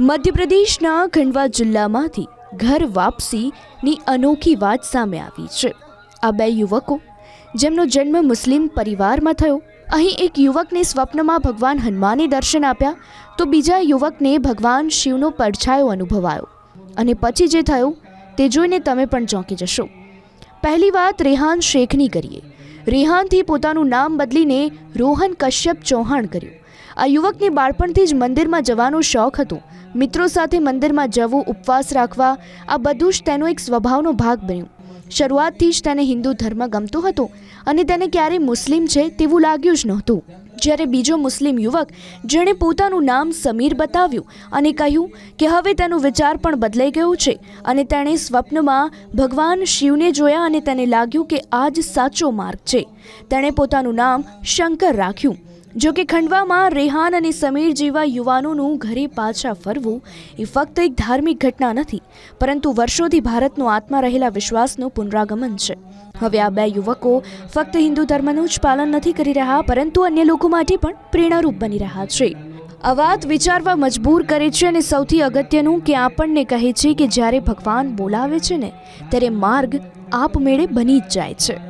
મધ્યપ્રદેશના ખંડવા જિલ્લામાંથી ઘર વાપસીની અનોખી વાત સામે આવી છે. આ બે યુવકો, જેમનો જન્મ મુસ્લિમ પરિવારમાં થયો, અહીં એક યુવકને સ્વપ્નમાં ભગવાન હનુમાને દર્શન આપ્યા, તો બીજા યુવકને ભગવાન શિવનો પડછાયો અનુભવાયો. અને પછી જે થયું, તે જોઈને તમે પણ ચોંકી જશો. પહેલી વાત રેહાન શેખની કરીએ. રેહાનથી પોતાનું નામ બદલીને રોહન કશ્યપ ચૌહાણ કર્યું. આ યુવકને બાળપણથી જ મંદિરમાં જવાનો શોખ હતો. મિત્રો સાથે મંદિરમાં જવું, ઉપવાસ રાખવા, આ બધું જ તેનો એક સ્વભાવનો ભાગ બન્યું. શરૂઆતથી જ તેને હિન્દુ ધર્મ ગમતો હતો અને તેને ક્યારેય મુસ્લિમ છે તેવું લાગ્યું જ નહોતું. જ્યારે બીજો મુસ્લિમ યુવક જેણે પોતાનું નામ સમીર બતાવ્યું અને કહ્યું કે હવે તેનો વિચાર પણ બદલાઈ ગયો છે અને તેણે સ્વપ્નમાં ભગવાન શિવને જોયા અને તેને લાગ્યું કે આ જ સાચો માર્ગ છે. તેણે પોતાનું નામ શંકર રાખ્યું. જો કે ખંડવામાં રેહાન અને સમીર જેવા યુવાનોનું ઘરે પાછા ફરવું એ ફક્ત એક ધાર્મિક ઘટના નથી, પરંતુ વર્ષોથી ભારતનો આત્મા રહેલા વિશ્વાસનું પુનરાગમન છે. હવે આ બે યુવકો ફક્ત હિન્દુ ધર્મનું જ પાલન નથી કરી રહ્યા, પરંતુ અન્ય લોકો માટે પણ પ્રેરણારૂપ બની રહ્યા છે. આ વાત વિચારવા મજબૂર કરે છે અને સૌથી અગત્યનું કે આપણને કહે છે કે જ્યારે ભગવાન બોલાવે છે ને, ત્યારે માર્ગ આપમેળે બની જ જાય છે.